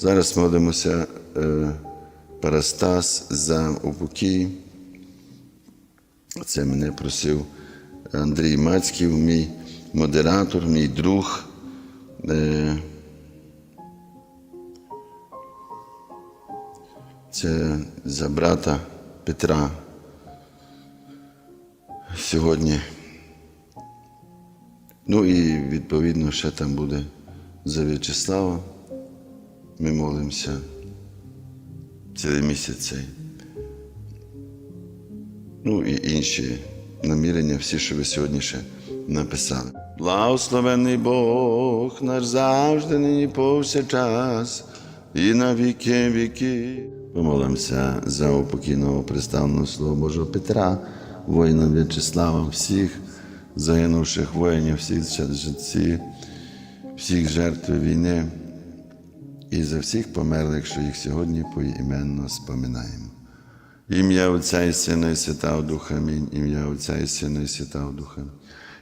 Зараз молимося е, Парастас за упокій. Це мене просив Андрій Мацьків, мій модератор, мій друг. Е, Це за брата Петра. Сьогодні. Ну і відповідно ще там буде за В'ячеслава. Ми молимося цілий місяць цей. Ну і інші намірення, всі, що ви сьогодні ще написали. Благословений Бог наш завжди, нині повсякчас, і на віки віки. Помолимося за упокійного представленого Слова Божого Петра, воїна В'ячеслава, всіх загинувших воїнів, всіх всіх жертв війни і за всіх померлих, що їх сьогодні поіменно споминаємо. Ім'я Отця і Сина і Святого Духа. Амінь. Ім'я Отця і Сина і Святого Духа.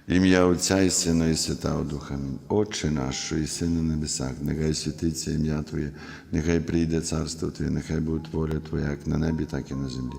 Ім'я Отця і Сина і Святого Духа. Амінь. Отче наш, що і син на небесах, нехай святиться ім'я Твоє, нехай прийде царство Твоє, нехай буде воля Твоя, як на небі, так і на землі.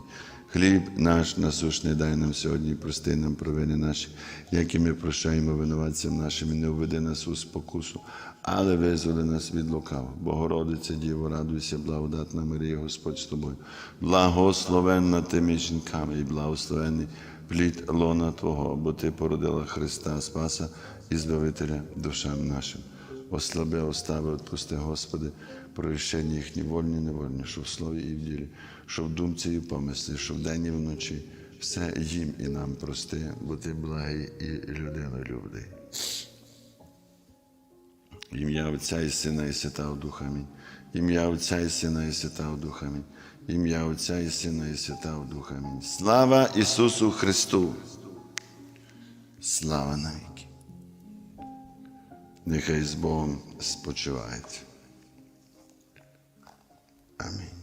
Хліб наш насушний дай нам сьогодні, і прости нам провини наші, як і ми прощаємо винуватцям нашим, і не введи нас у спокусу, але визволи нас від лукавого. Богородиця Діво, радуйся, благодатна Марія, Господь з тобою. Благословенна ти між жінками і благословенний плід лона Твого, бо Ти породила Христа Спаса і Збавителя душам нашим. Ослаби, остави, отпусти, Господи, прощення їхні вольні, невольні, що в слові і в ділі, що в думці і в помислі, що вдень і вночі. Все їм і нам прости, бо ти благий і людинолюбний. Ім'я Отця і Сина і Святого Духа. Амінь. Ім'я Отця і Сина і Святого Духа. Амінь. Ім'я Отця і Сина і Святого Духа. Амінь. Слава Ісусу Христу! Слава навіки! Нехай з Богом спочивають. Амінь.